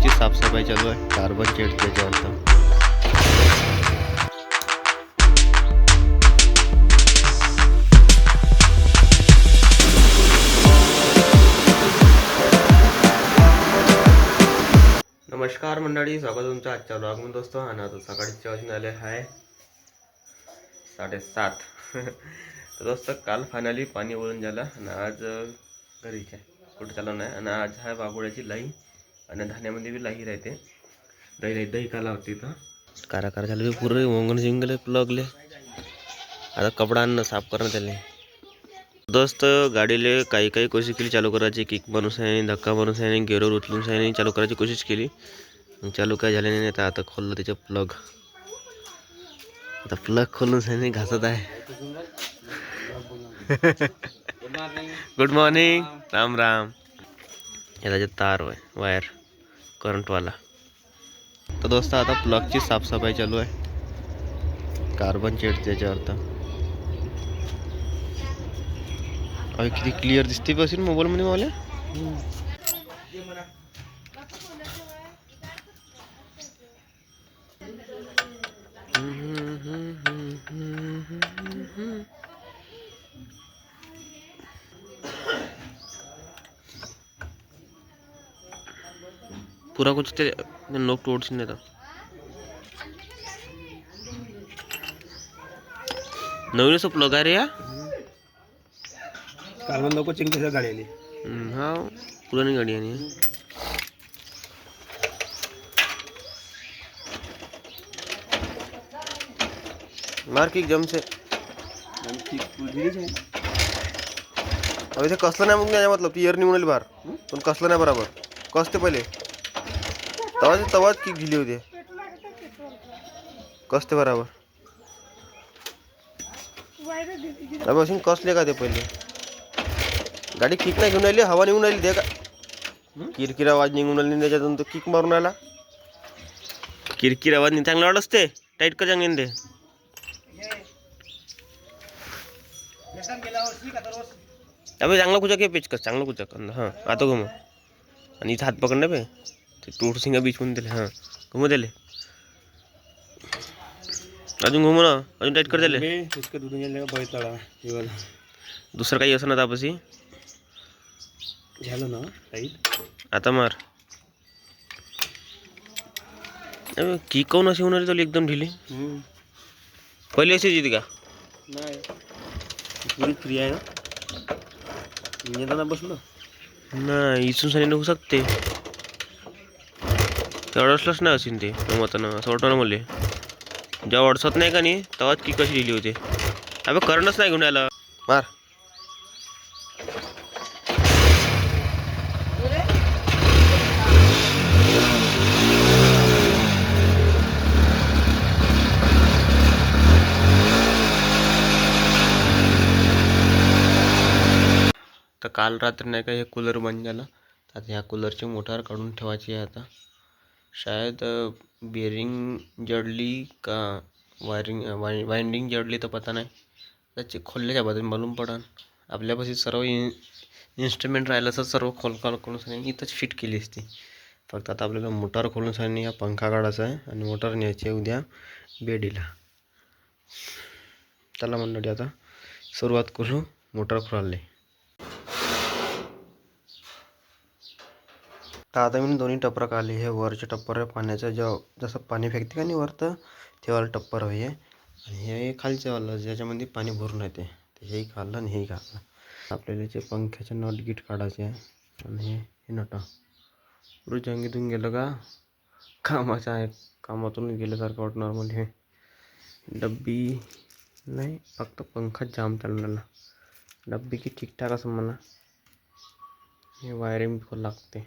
प्लगची साफसफाई चालू आहे. कार्बन चेट त्याच्यावर नमस्कार मंडळी स्वागत तुमचं आजच्या ब्लॉगमध्ये दोस्तो. हा ना तो सकाळीचे वाजून आले आहे. साडेसात. तर दोस्त काल फायनली पाणी वळून झालं आणि आज घरीच आहे. कुठं चालू नाही आणि आज आहे बागोळ्याची लाईन. आणि धान्यामध्ये बी लाही राहते. दही दही दही का लावते इथं? कारा कारा झालं पुरे वंगण जिंगले प्लगले आता कपडा आणणं साफ करणं त्याला दोस्त गाडीले काही काही कोशिश केली चालू करायची. किक बनवून आहे धक्का माणूस आहे गेरोर उचलून आहे चालू करायची कोशिश केली. चालू काय झाले नाही तर आता खोललं त्याचं प्लग आता प्लग खोलून आहे घासत आहे. Good morning Ram Ram. हे तार होय वायर करंटवाला. तर दोस्त आता प्लगची साफसफाई चालू आहे. कार्बन चेट त्याच्यावर तर किती क्लिअर दिसते पासून मोबाईलमध्ये मला. पूरा कुछ ते लोग तोड़ नहीं था नवीन असं प्लग आहे रे या कार्बन नको चिंकेच्या गाडी आली हम्म, हा पुरानी गाडी आहे आणि मार किक जम से। अबे ते कसलं नाही मग नाही मतलब ती इयर निघून बाहेर पण कसलं नाही बरोबर। कसते पहिले। तवाच तवाच किक दिली होती? कसते बरोबर? अबे अशी कसले का ते पहिले? गाडी किक नाही घेऊन राहिली हवा निघून राहिली ते का? किरकिर आवाज निघून राहिली त्याच्यातून तो किक मारून आला किरकिर आवाज नाही चांगला वाटत ते? टाईट का चांगली ते? अबे चांगला कुचा घे पेचकस. चांगला कुचा हां आता घुमव आणि इथं हात पकडणं पे टोटसिंगा बीच म्हणून दिले हां घुमव दिले। अजून घुमव ना अजून टाईट कर दिले। हे दुसरं काही असं ना तापसी झालं ना आता मार। अबे की काऊन अशी होणार तुला एकदम ढिली? पहिली अशीच येते का नाही। फ्री आहे ना? येताना बसलो नाही इथून सनी होऊ शकते तेवढं असलंच नाही असेल ते. मतानं असं वाटतं ना मला जेव्हा अडचत नाही का नाही तेव्हाच की कशी दिली होती? अबे करणंच नाही घेऊन यायला. मार. तर काल रात्री नाही का हे कूलर बंद झालं तर आता ह्या कूलरची मोटार काढून ठेवायची आहे आता. शायद बियरिंग जडली का वायरिंग वाय वाइंडिंग जडली तर पता नाही. त्याची खोलल्याच्या बाजून मालूम पडन. आपल्यापाशी सर्व इन इन्स्ट्रुमेंट राहिलं असं सर्व खोल खोल करून सांगितलं इथंच फिट केली असती. फक्त आता आपल्याला मोटार खोलून सांगणे हा पंखा काढायचा आहे आणि मोटार न्यायची आहे उद्या बेडीला. चला मंडळी आता सुरुवात करू. मोटार खोलाले तर आता मी दोन्ही टप्पर काढले हे वरचे टप्पर आहे पाण्याचं. जेव्हा जसं पाणी फेकते का नाही वरतं तेवाला टप्पर हे आहे आणि हे खालच्यावालं वाला ज्याच्यामध्ये पाणी भरून येते. ते हेही खाल्लं आणि हेही खाल्लं. आपल्याला जे पंख्याचे नट गिट काढायचे आहे. आणि हे हे नट. पुढे जंगीतून गेलं का? कामाचं आहे. कामातून गेल्यासारखं वाटणार मला हे. डब्बी नाही फक्त पंखाच जाम चालून राहिला डब्बी की ठीकठाक असं म्हणा. हे वायरिंग लागते.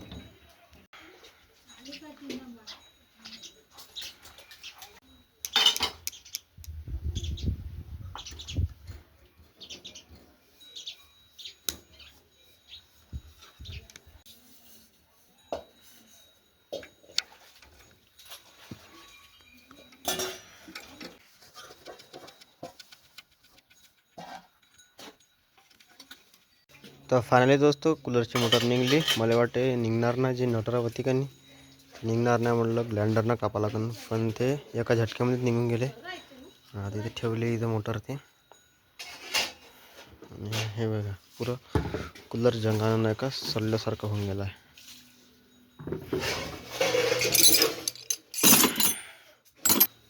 तर फायनली दोस्तो कूलरची मोटर निघली. मला वाटते निघणार ना जी नटर होती का नाही. निघणार नाही म्हटलं ग्लँडरनं कापा लागन. पण ते एका झटक्यामध्ये निघून गेले. आता तिथे ठेवली इथं मोटर ते. आणि हे बघा पुरं कूलर जंगानं नाही का सल्ल्यासारखं होऊन गेला आहे.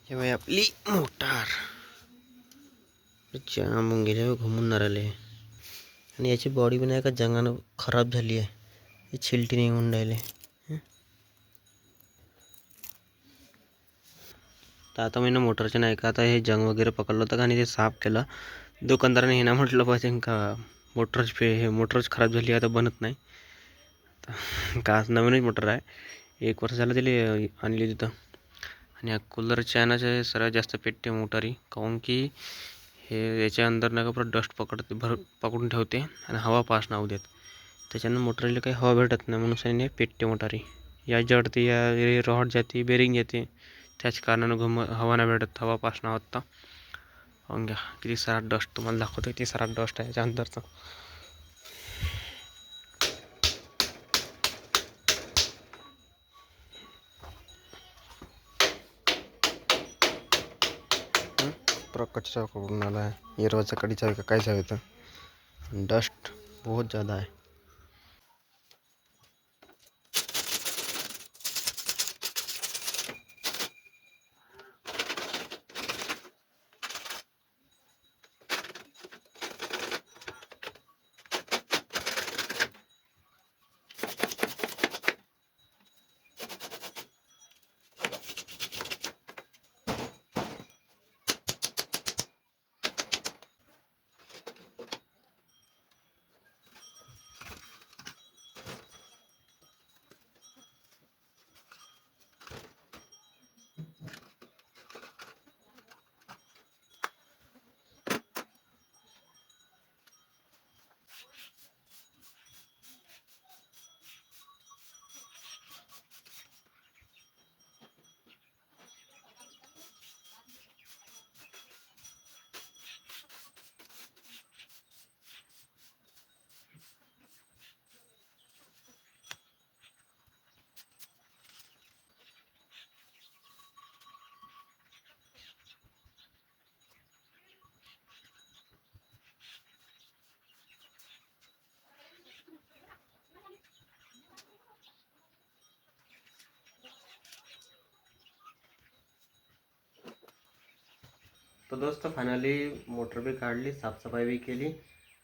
हे बाई आपली मोटार. जाम होऊन गेली हो, घुमून नाही राहिले. आणि याची बॉडी पण आहे का जंगानं खराब झाली आहे हे छिलटी निघून राहिले तर आता मी ना मोटरचे नाही का आता हे जंग वगैरे पकडलं होतं का आणि ते साफ केलं दुकानदाराने हे ना म्हटलं पाहिजे का मोटरच फे हे मोटरच खराब झाली आता बनत नाही। का नवीनच मोटर आहे एक वर्ष झालं त्याला आणली तिथं आणि या कूलरच्या यानाचे सर्वात जास्त पेटते मोटारी काहून की हे याच्या अंदर नाही का परत डस्ट पकडते भर पकडून ठेवते आणि हवा पास नाव देत. त्याच्यानं मोटरीला काही हवा भेटत नाही म्हणून त्याने पेटते मोटारी. या जडते या रॉड जाते बेरिंग येते त्याच कारणानं घुम हवा नाही भेटत हवा पास नाव होता. घ्या किती सारा डस्ट तुम्हाला दाखवतो किती सारा डस्ट आहे याच्या अंदरचा. पूरा कचरा करून आला है हिरवाचा कडीचा आहे का काय होता तर डस्ट बहुत ज़्यादा है तो दोस्त फायनली मोटर बी काढली साफसफाई बी केली.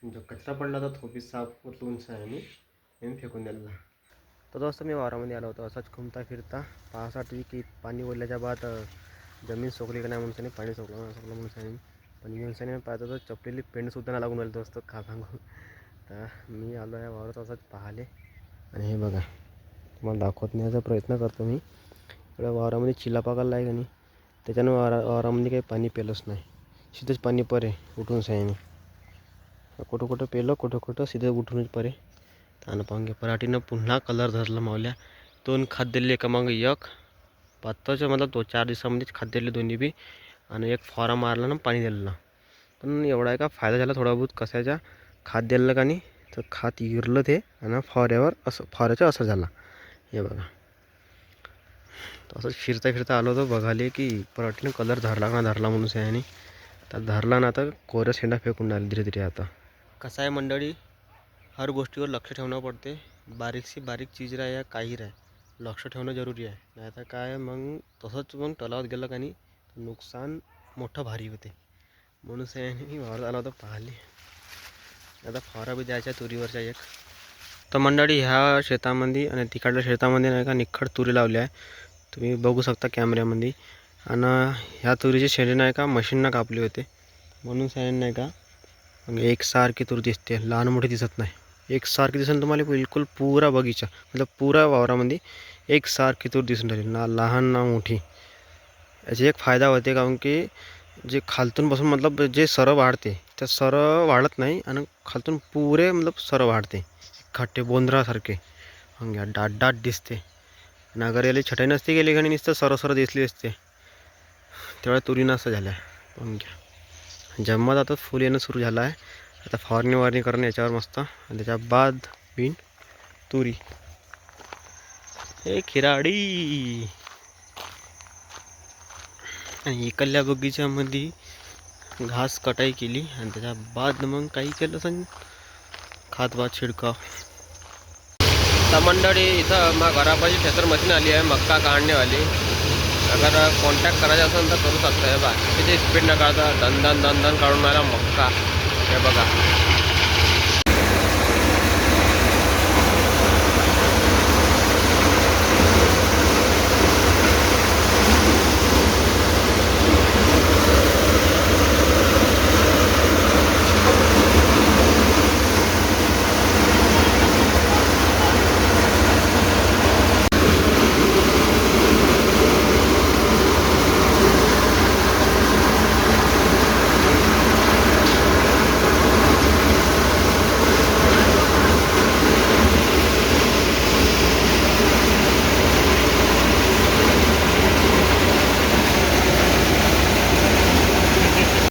जो कचरा पडला होता तो बी साफ उचलून आणि नेऊन फेकून दिला तर दोस्त मी वावरामध्ये आलो होतो असाच घुमता फिरता. पाहासाठी की पाणी ओढल्याच्या बाद जमीन सोकली का नाही म्हणून सांगितलं, पाणी सोकलं नाही सोकलं म्हणून सांगितलं. पण येऊन सांगितलं पाहतो तर चपलेली पेंटसुद्धा नाही लागून राहिली दोस्त का सांगू तर मी आलो या वावरात असंच पाहिले. आणि हे बघा तुम्हाला दाखवत नेण्याचा प्रयत्न करतो मी. एवढ्या वावरामध्ये चिला पाकायला आहे का नाही? त्याच्यानं वारा वारामध्ये काही पाणी पेलंच नाही. सिधंच पाणी परे उठून सायने कुठं कुठं पेलं कुठं कुठं सिधं उठूनच परे. आणि पाहून पराठीनं पुन्हा कलर धरला मावल्या. दोन खाद दिले एका मग एक. पातळच्या मतलब तो चार दिवसामध्येच खाद दिले दोन्ही बी. आणि एक फवारा मारला ना पाणी दिलेलं. पण एवढा आहे का फायदा झाला थोडा बहुत कशाचा खाद दिलं का नाही तर खात इरलं ते आणि फॉऱ्यावर असं फॉऱ्याचा असर झाला. हे बघा. असंच फिरता फिरता आलो होतो बघाले की पराठीनं कलर धरला का धरला म्हणून सयाने. तर धरला ना आता कोऱ्या शेंडा फेकून राहिले धीरे धीरे आता. कसं आहे मंडळी हर गोष्टीवर लक्ष ठेवणं पडते. बारीकशी बारीक चीज राह या काही राह. लक्ष ठेवणं जरुरी आहे. नाही तर काय मग तसंच मग तलावात गेलं का नाही नुकसान मोठं भारी होते. म्हणून सयाने मी आला होता पाहिले. आता फवारा बी द्यायच्या तुरीवरच्या एक. तर मंडळी ह्या शेतामध्ये आणि तिकडल्या शेतामध्ये नाही का निखड तुरी लावली आहे. तुम्ही बघू शकता कॅमेऱ्यामध्ये आणि ह्या तुरीचे शेंडे नाही का मशीननं कापले होते. म्हणून सांगेन नाही का मग एकसारखी तूर दिसते लहान मोठी दिसत नाही. एकसारखी दिसून तुम्हाला बिलकुल पुरा बगीचा. मतलब पुरा वावरामध्ये एकसारखी तूर दिसून राहिली ना लहान ना मोठी. याचे एक फायदा होते कारण की जे खालतून बसून मतलब जे सरळ वाढते त्या सरळ वाढत नाही आणि खालतून पुरे मतलब सरळ वाढते. खट्टे बोंद्रासारखे. मग या डाट डाट दिसते. आणि छटाई नसते गेली आणि नुसतं सरोसर दिसली असते. तेवढ्या तुरी असं झालं पण घ्या. आता फुल येणं सुरू झालं आहे. आता फवारणी वारणी करणं याच्यावर मस्त. आणि त्याच्या बाद बीन तुरी. हे खिराडी. आणि इकडल्या बगीच्यामध्ये घास कटाई केली. आणि त्याच्या बाद मग काही केलं सांग खात भात शिडकाव. तर मंडळी इथं मग घरापाशी थेटर मशीन आली आहे मक्का काढणेवाली अगर कॉन्टॅक्ट करायचा असेल तर करू शकता हे बा किती स्पीड न काढता दन दन दन दन काढून मला मक्का. हे बघा.